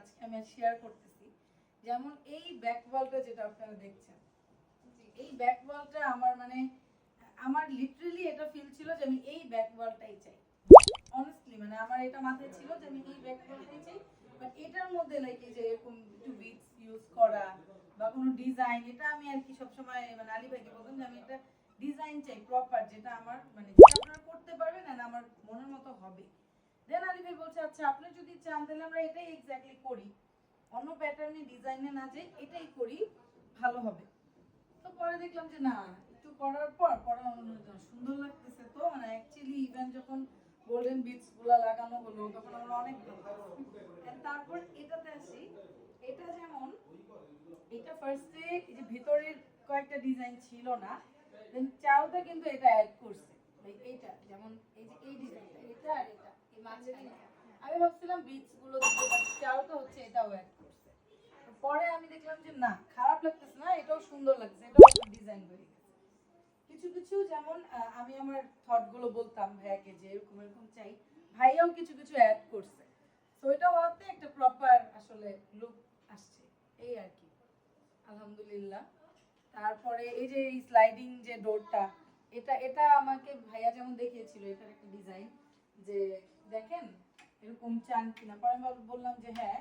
আজকে আমি শেয়ার করতেছি। যেমন এই ব্যাক ওয়ালটা যেটা আপনারা দেখছেন। এই ব্যাক ওয়ালটা আমার মানে আমার লিটারালি এটা ফিল ছিল যে আমি এই ব্যাক ওয়ালটাই চাই। অনেস্টলি মানে আমার এটা মাথায় ছিল যে আমি এই ব্যাক ওয়ালটাই চাই। বাট এটার মধ্যে লাইক এই যে এরকম একটু বিটস ইউজ করা বা কোনো ডিজাইন এটা আমি আর কি সবসময় মানে আলী ভাইকে বলতাম যে আমি এটা ডিজাইন চাই প্রপার যেটা আমার মানে যেটা আপনারা করতে পারবেন আর আমার মনের মতো হবে। দেন আলী ভাই বলছে আচ্ছা আপনি যদি চান, তাহলে আমরা এটাই এক্স্যাক্টলি করি। অন্য প্যাটার্নে ডিজাইনে না যে এটাই করি, ভালো হবে। তো পরে দেখলাম যে, না, একটু করার পর, পড়া সুন্দর লাগতেছে তো। মানে অ্যাকচুয়ালি ইভেন যখন গোল্ডেন বিটসগুলা লাগানো হলো, তখন আমরা অনেক। তারপর এটাতে আসি, এটা যেমন, এটা ফার্স্টে এই যে ভিতরের কয়েকটা ডিজাইন ছিল না দেন চাওটা কিন্তু এটা অ্যাড করছে। Like এইটা, যেমন এই যে এই ডিজাইনটা এটা আর এটা। আমি ভাবছিলাম বিটসগুলো দিতে চাওটা হচ্ছে এটাও অ্যাড করছে। পরে আমি দেখলাম যে না খারাপ লাগতেছে না এটাও সুন্দর লাগছে এটাও একটা ডিজাইন হয়ে কিছু কিছু যেমন আমি আমার থটগুলো বলতাম ভাইয়াকে যে এরকম এরকম চাই। ভাইয়াও কিছু কিছু অ্যাড করছে। তো এটা হওয়াতে একটা প্রপার আসলে লুক আসছে। এই আর কি। আলহামদুলিল্লাহ। তারপরে এই যে এই স্লাইডিং যে ডোরটা এটা এটা আমাকে ভাইয়া যেমন দেখিয়েছিল এটার একটা ডিজাইন যে দেখেন এরকম চান কিনা? পরে আমি বললাম যে হ্যাঁ।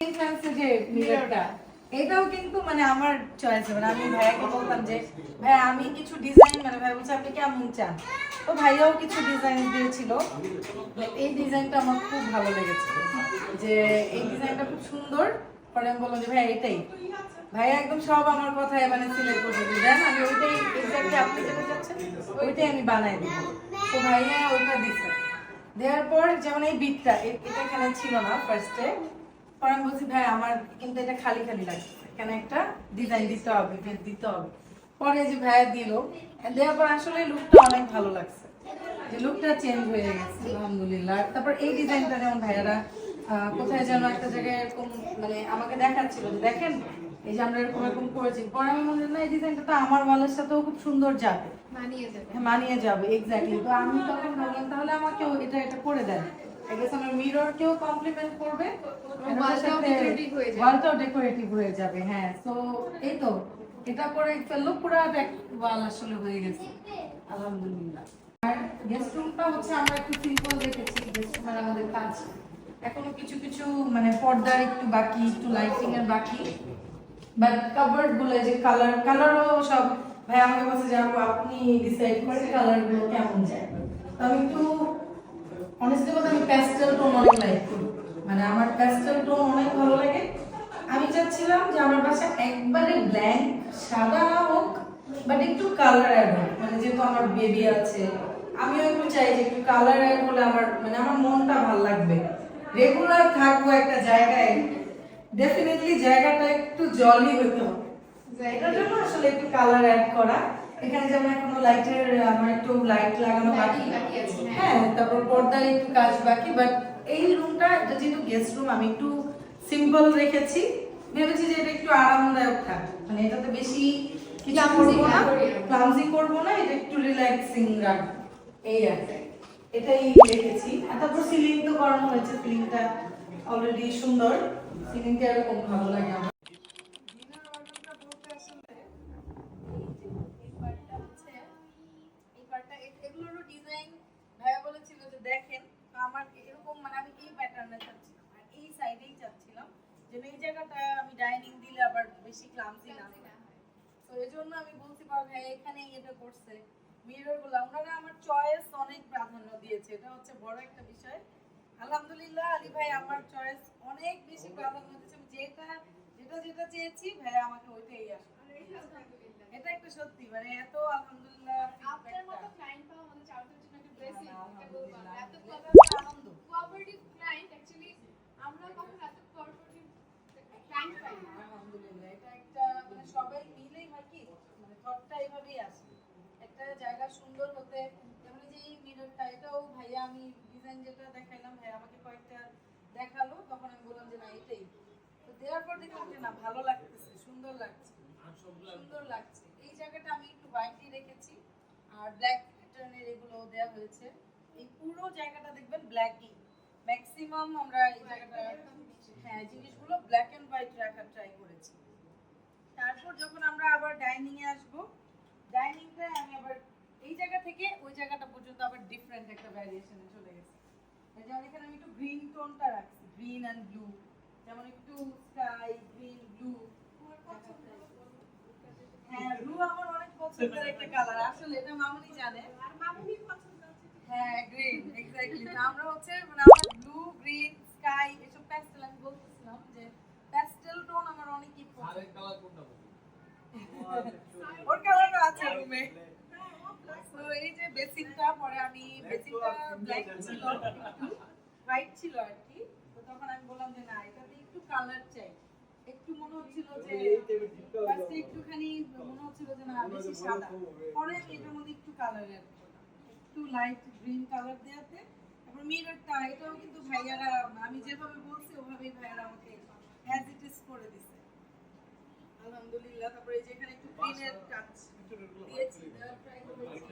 ফ্রান্সে যে মিররটা এটাও কিন্তু মানে আমার চয়েস মানে আমি ভাইয়াকে বলতাম যে, ভাইয়া, আমি কিছু ডিজাইন মানে ভাই বলছে, আপনি কেমন চান? তো ভাইয়াও কিছু ডিজাইন দিয়েছিল। এই ডিজাইনটা আমার খুব ভালো লেগেছে। যে এই ডিজাইনটা খুব সুন্দর। পরে আমি বললাম যে, ভাইয়া, এটাই। ভাইয়া একদম সব আমার কথায় মানে সিলেক্ট করে দিয়ে দেন, আমি ওইটাই এক্স্যাক্টলি আপনি যেটা চাচ্ছেন, ওইটাই আমি বানাই দিব। তো ভাইয়া ওইটা দিছে। দেওয়ার পর যেমন এই বিটটা এটা এখানে ছিল না ফার্স্টে পরে আমি বলছি ভাই আমার কিন্তু এটা খালি খালি লাগছে। এখানে একটা ডিজাইন দিতে হবে বেদ দিতে হবে। পরে যে ভাইয়া দিল দেওয়ার পর আসলে লুকটা অনেক ভালো লাগছে। যে লুকটা চেঞ্জ হয়ে গেছে আলহামদুলিল্লাহ। তারপর এই ডিজাইনটা যেমন ভাইয়ারা কোথায় যেন একটা জায়গায় এরকম মানে আমাকে দেখাচ্ছিল যে দেখেন এই যে আমরা এরকম এরকম করেছি। পরে আমি মনে না এই ডিজাইনটা তো আমার ওয়ালের সাথেও খুব সুন্দর যাবে। মানিয়ে যাবে। হ্যাঁ, মানিয়ে যাবে এক্স্যাক্টলি তো আমি তখন ভাবলাম তাহলে আমাকেও এটা এটা করে দেন। আই গেস মিরর কেও কমপ্লিমেন্ট করবে ওয়ালটাও হয়ে ডেকোরেটিভ হয়ে যাবে হ্যাঁ। তো এই তো এটা করে ফেলল পুরো ব্যাক ওয়াল আসলে হয়ে গেছে। আলহামদুলিল্লাহ। আর গেস্ট রুমটা হচ্ছে আমরা একটু সিম্পল রেখেছি গেস্ট রুমের আমাদের কাজ। এখনও কিছু কিছু মানে পর্দার একটু বাকি একটু লাইটিং এর বাকি। বাট কাভার্ডগুলো যে কালার কালারও সব ভাই আমাকে বলছে যে আপনি ডিসাইড করে কালারগুলো কেমন যায়। তো আমি একটু অনেস্টলি কথা আমি প্যাস্টেল টোন অনেক লাইক করি। মানে আমার প্যাস্টেল টোন অনেক ভালো লাগে। আমি চাচ্ছিলাম যে আমার বাসা একবারে ব্ল্যাঙ্ক সাদা হোক বাট একটু কালার অ্যাড হোক। মানে যেহেতু আমার বেবি আছে, আমিও একটু চাই যে একটু কালার অ্যাড হলে আমার মানে আমার মনটা ভালো লাগবে। রেগুলার থাকব একটা জায়গায়। ডেফিনেটলি জায়গাটা একটু জলই হতে জন্য আসলে একটু কালার অ্যাড করা। এখানে যেমন এখনও লাইটের আমার একটু লাইট লাগানো বাকি। হ্যাঁ। হ্যাঁ তারপর পর্দার একটু কাজ বাকি বাট এই রুমটা যেহেতু গেস্ট রুম আমি একটু সিম্পল রেখেছি। ভেবেছি যে এটা একটু আরামদায়ক থাক। মানে এটাতে বেশি কিছু করব না। ক্লামজি করব না এটা একটু রিল্যাক্সিং রাখব এই আর এটাই রেখেছি। আর তারপর সিলিং তো করানো হয়েছে। সিলিংটা অলরেডি সুন্দর। সিলিংটা এরকম ভালো লাগে আমার এই পার্টটা এ- এগুলোরও ডিজাইন ভাইয়া বলেছিল যে দেখেন তো আমার এরকম মানে আমি এই প্যাটার্নে চাচ্ছিলাম আর এই সাইডেই চাচ্ছিলাম যে এই জায়গাটা আমি ডাইনিং দিলে আবার বেশি ক্লামজি না তো এই জন্য আমি বলছি পারব ভাই এখানে এটা করছে। মিররগুলো ওনারা আমার চয়েস অনেক প্রাধান্য দিয়েছে। এটা হচ্ছে বড় একটা বিষয়। আলহামদুলিল্লাহ আলী ভাই আমার চয়েস অনেক বেশি প্রাধান্য দিয়েছে। যেটা যেটা যেটা চেয়েছি ভাই আমাকে ওইটাই আসবে। এটা একটা সত্যি মানে এত আলহামদুলিল্লাহ আপনার feedback মতো টা। ক্লায়েন্ট পাওয়া আমাদের চারজনের জন্য একটা ব্লেসিং এটা বলব আমরা। এত আলহামদুলিল্লাহ। আনন্দ। কোঅপারেটিভ ক্লায়েন্ট অ্যাকচুয়ালি আমরা কখনো এত কোঅপারেটিভ ক্লায়েন্ট পাই না আলহামদুলিল্লাহ এটা একটা মানে সবাই মিলেই হয় কি মানে থটটা এইভাবেই আসে একটা জায়গা সুন্দর হতে যেমন এই যে এই মিররটা এটাও ভাইয়া আমি ডিজাইন যেটা দেখাইলাম ভাইয়া আমাকে কয়েকটা দেখাল। তখন আমি বললাম যে না এটাই। তো দেওয়ার পর দেখলাম যে না ভালো লাগতেছে সুন্দর সুন্দর লাগছে। এই জায়গাটা আমি একটু হোয়াইটই রেখেছি। আর ব্ল্যাক প্যাটার্নের এগুলো দেওয়া হয়েছে। এই পুরো জায়গাটা দেখবেন ব্ল্যাকই ম্যাক্সিমাম আমরা এই জায়গাটা হ্যাঁ জিনিসগুলো ব্ল্যাক এন্ড হোয়াইট রাখার ট্রাই করেছি। তারপর যখন আমরা আবার ডাইনিং এ আসব ডাইনিংটা আমি আবার থেকে ওই জায়গাটা পর্যন্ত আবার ডিফারেন্ট একটা ভ্যারিয়েশনে চলে গেছে। যেমন এখানে আমি একটু গ্রিন টোনটা রাখছি গ্রিন অ্যান্ড ব্লু যেমন একটু স্কাই গ্রিন ব্লু হ্যাঁ ব্লু আমার অনেক পছন্দের একটা কালার আসলে এটা মামুনি জানে। আর মামুনির পছন্দ হ্যাঁ গ্রিন এক্স্যাক্টলি আমরা হচ্ছে মানে আমার ব্লু গ্রিন স্কাই এসব প্যাস্টেল আমি বলতেছিলাম যে প্যাস্টেল টোন আমার অনেকই পছন্দ আরেক কালার কোনটা বলি ওর কালারও আছে রুমে তো এই যে বেসিনটা পরে আমি বেসিনটা ব্ল্যাক ছিল হোয়াইট ছিল আর কি তো তখন আমি বললাম যে না এটাতে একটু কালার চাই। একটু মনে হচ্ছিল যে ফার্স্টে একটুখানি মনে হচ্ছিল যে না বেশি সাদা। পরে এটার মধ্যে একটু কালার অ্যাড করলাম। একটু লাইট গ্রিন কালার দেওয়াতে। তারপর মিররটা এটাও কিন্তু ভাইয়ারা আমি যেভাবে বলছি ওভাবেই ভাইয়ারা আমাকে অ্যাজ ইট ইজ করে দিছে। আলহামদুলিল্লাহ তারপরে এই যে এখানে একটু গ্রিনের টাচ দিয়েছি।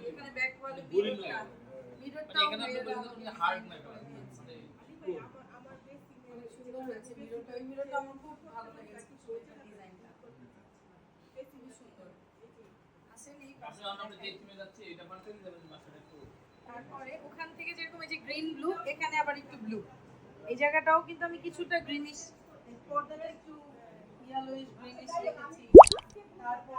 এখানে ব্যাক ওয়ালে মিররটা মানে। মানে তারপরে ওখান থেকে যেরকম এই যে গ্রিন ব্লু এখানে আবার একটু ব্লু এই জায়গাটাও কিন্তু আমি কিছুটা গ্রিনিশ পর্দাটা একটু ইয়েলোইশ গ্রিনিশ রেখেছি তারপর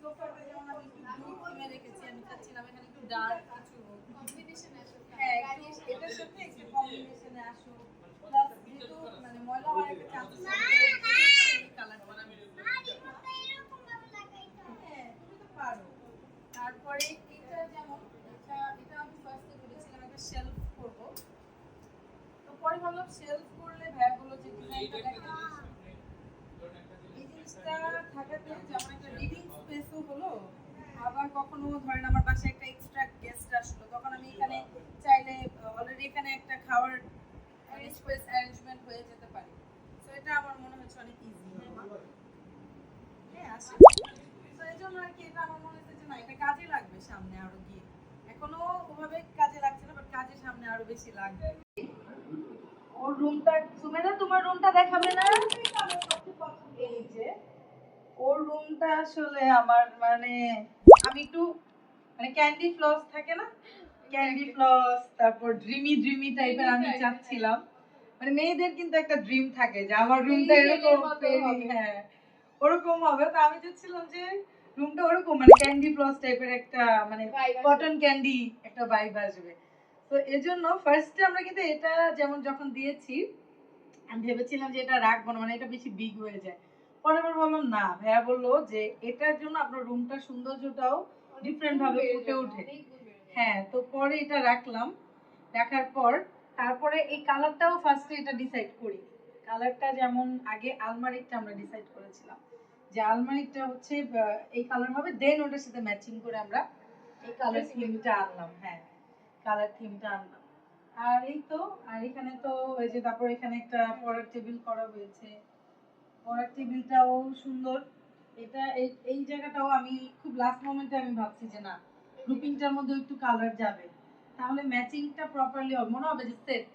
সোফাটা যেমন আমি একটু ব্লু থিমে রেখেছি, আমি চাচ্ছিলাম এখানে একটু ডার্ক কিছু হ্যাঁ একটু এটার সাথে একটু কম্বিনেশনে আসুক প্লাস যেহেতু মানে ময়লা হয় একটা হ্যাঁ পারো। তারপরে এটা যেমন এটা এটা আমি ফার্স্টে বলেছিলাম একটা শেলফ করব। তো পরে ভাবলাম শেলফ করলে ভাইয়াগুলো যে ডিজাইনটা এই জিনিসটা থাকাতে যেমন একটা রিডিং স্পেসও হলো আবার কখনো ধরেন আমার বাসায় একটা এক্সট্রা গেস্ট আসলো তখন আমি এখানে চাইলে অলরেডি এখানে একটা খাওয়ার অ্যারেঞ্জমেন্ট হয়ে যেতে পারে। তো এটা আমার মনে হচ্ছে অনেক ইজি হ্যাঁ আসে। তো এই জন্য আর কি এটা আমার মনে হচ্ছে যে না এটা কাজে লাগবে সামনে আরও গিয়ে। এখনও ওভাবে কাজে লাগছে না বাট কাজে সামনে আরও বেশি লাগবে। ওর রুমটা সুমেনা তোমার রুমটা দেখাবে না? এই যে ওর রুমটা আসলে আমার মানে আমি একটু মানে ক্যান্ডি ফ্লস থাকে না? ক্যান্ডি ফ্লস তারপর ড্রিমি ড্রিমি টাইপের আমি চাচ্ছিলাম। মানে মেয়েদের কিন্তু একটা ড্রিম থাকে যে আমার রুমটা এরকম। হ্যাঁ ওরকম হবে। তো আমি চাচ্ছিলাম যে রুমটা ওরকম মানে ক্যান্ডি ফ্লস টাইপের একটা মানে কটন ক্যান্ডি একটা ভাইব আসবে। তো এজন্য ফার্স্টে আমরা কিন্তু এটা যেমন যখন দিয়েছি আমি ভেবেছিলাম যে এটা রাখব না মানে এটা বেশি বিগ হয়ে যায়। পরে আবার বললাম না ভাইয়া বলল যে এটার জন্য আপনার রুমটা সৌন্দর্যটাও ডিফারেন্ট ভাবে ফুটে ওঠে। হ্যাঁ তো পরে এটা রাখলাম। রাখার পর তারপরে এই কালারটাও ফার্স্টে এটা ডিসাইড করি। কালারটা যেমন আগে আলমারিটা আমরা ডিসাইড করেছিলাম। যে আলমারিটা হচ্ছে এই কালার হবে দেন ওটার সাথে ম্যাচিং করে আমরা এই কালার থিমটা আনলাম হ্যাঁ কালার থিমটা আনলাম। আর এই তো আর এখানে তো ওই যে তারপর এখানে একটা পড়ার টেবিল করা হয়েছে। পড়ার টেবিলটাও সুন্দর। এটা এই জায়গাটাও আমি খুব লাস্ট মোমেন্টে আমি ভাবছি যে না গ্রুপিংটার মধ্যে একটু কালার যাবে। তাহলে ম্যাচিংটা প্রপারলি মনে হবে যে সেট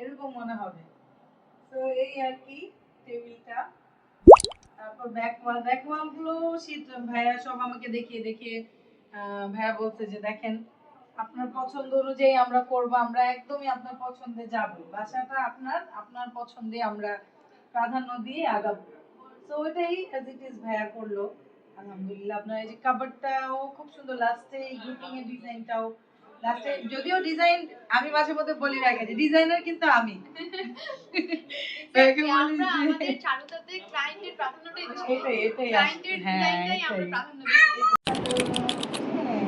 এরকম মনে হবে। তো এই আর কি টেবিলটা। তারপর ব্যাক ওয়াল ব্যাক ওয়ালগুলো শীত ভাইয়া সব আমাকে দেখিয়ে দেখিয়ে ভাইয়া বলছে যে দেখেন, আপনার পছন্দ অনুযায়ী আমরা করব, আমরা একদমই আপনার পছন্দে যাব। বাসাটা আপনার আপনার পছন্দে আমরা প্রাধান্য দিয়ে আগাবো। তো ওইটাই অ্যাজ ইট ইজ ভাইয়া করল। আলহামদুলিল্লাহ আপনার এই যে কাবারটাও খুব সুন্দর। লাস্টে এই গ্রুপিং এর ডিজাইনটাও লাস্টে যদিও ডিজাইন আমি মাঝে মধ্যে বলি রাখি যে ডিজাইনার কিন্তু আমি। আমাদের চারুতাতে ক্লায়েন্টের প্রাধান্যটাই বেশি ক্লায়েন্টের হ্যাঁ ডিজাইনটাই আমরা প্রাধান্য দিই। হ্যাঁ,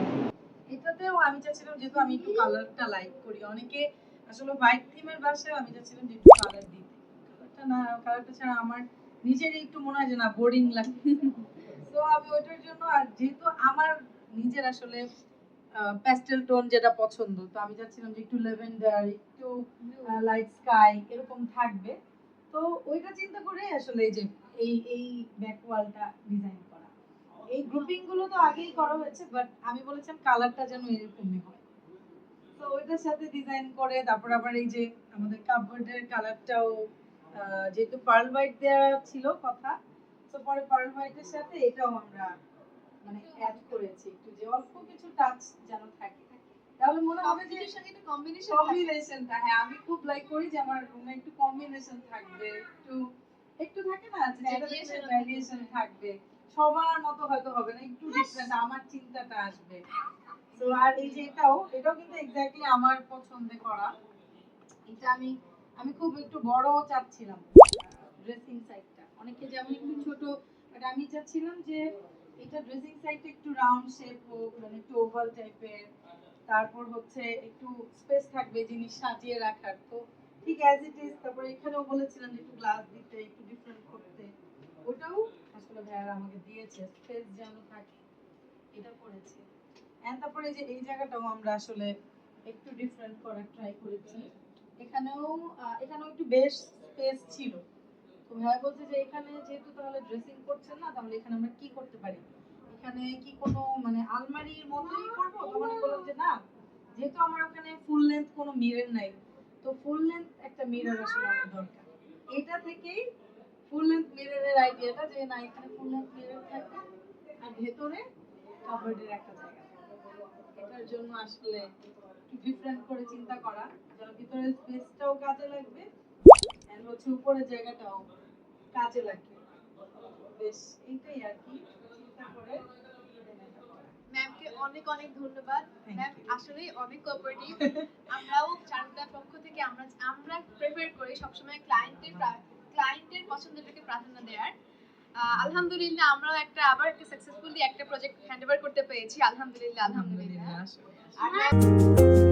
এটাতেও আমি চাচ্ছিলাম যেহেতু আমি একটু কালারটা লাইক করি। অনেকে আসলে হোয়াইট থিমের বাসায় আমি চাচ্ছিলাম যে একটু কালার দিতে কালারটা না কালারটা ছাড়া আমার নিজেরই একটু মনে হয় যে না বোরিং লাগে। তো আমি ওইটার জন্য, আর যেহেতু আমার নিজের আসলে প্যাস্টেল টোন যেটা পছন্দ, তো আমি চাচ্ছিলাম যে একটু লেভেন্ডার একটু লাইট স্কাই এরকম থাকবে। তো ওইটা চিন্তা করে আসলে এই যে, এই এই ব্যাক ওয়ালটা ডিজাইন করা। এই গ্রুপিংগুলো তো আগেই করা হয়েছে বাট আমি বলেছিলাম কালারটা যেন এরকমই হয়। তো ওইটার সাথে ডিজাইন করে, তারপর আবার এই যে আমাদের কাপবোর্ডের কালারটাও যেহেতু পার্ল হোয়াইট দেওয়া ছিল কথা তো পরে পার্ল হোয়াইটের সাথে এটাও আমরা মানে অ্যাড করেছি একটু যে অল্প কিছু টাচ যেন থাকে। তাহলে মনে হবে যে সঙ্গে কম্বিনেশন কম্বিনেশনটা হ্যাঁ আমি খুব লাইক করি যে আমার রুমে একটু কম্বিনেশন থাকবে একটু একটু থাকে না Variation ভ্যারিয়েশন থাকবে। সবার মতো হয়তো হবে না একটু ডিফারেন্ট আমার চিন্তাটা আসবে। তো আর এই যে এটাও এটাও কিন্তু এক্স্যাক্টলি আমার পছন্দে করা। এটা আমি আমি খুব একটু বড় চাচ্ছিলাম ড্রেসিং সাইডটা অনেকে যেমন একটু ছোট বাট আমি চাচ্ছিলাম যে এটা ড্রেসিং সাইডটা একটু রাউন্ড শেপ হোক মানে একটু ওভাল টাইপের তারপর হচ্ছে একটু স্পেস থাকবে জিনিস সাজিয়ে রাখার। তো ঠিক অ্যাজ ইট ইজ তারপর এখানেও বলেছিলাম যে একটু গ্লাস দিতে, একটু ডিফারেন্ট করতে। ওটাও আসলে ভাইয়ারা আমাকে দিয়েছে স্পেস যেন থাকে, এটা করেছে। এন্ড তারপরে যে এই জায়গাটাও আমরা আসলে একটু ডিফারেন্ট করার ট্রাই করেছি। এখানেও এখানেও একটু বেশ স্পেস ছিল। তো ভাইয়া বলছে যে এখানে যেহেতু তাহলে ড্রেসিং করছেন না, তাহলে এখানে আমরা কি করতে পারি? এখানে কি কোনো মানে আলমারির মতোই করব? তখন বললাম যে না, যেহেতু আমার ওখানে ফুল লেন্থ কোনো মিরর নাই, তো ফুল লেন্থ একটা মিরর আসলে আমার দরকার। এটা থেকেই ফুল লেন্থ মিররের আইডিয়াটা যে না, এখানে ফুল লেন্থ মিরর থাকবে আর ভেতরে কাভার্ডের একটা জায়গা এটার জন্য আসলে ডিফারেন্ট করে চিন্তা করা। যেন ভিতরে স্পেসটাও কাজে লাগবে এন্ড হচ্ছে উপরের জায়গাটাও কাজে লাগবে। বেশ এইটাই আর কি। চিন্তা করে ম্যামকে অনেক অনেক ধন্যবাদ। ম্যাম. আসলে অনেক কোঅপারেটিভ আমরাও চারুকলার পক্ষ থেকে আমরা আমরা প্রেফার করি সবসময় ক্লায়েন্টের ক্লায়েন্টের পছন্দটাকে প্রাধান্য দেওয়ার। আলহামদুলিল্লাহ আমরাও একটা আবার একটা সাকসেসফুলি একটা প্রজেক্ট হ্যান্ড করতে পেরেছি। আলহামদুলিল্লাহ আলহামদুলিল্লাহ। 好的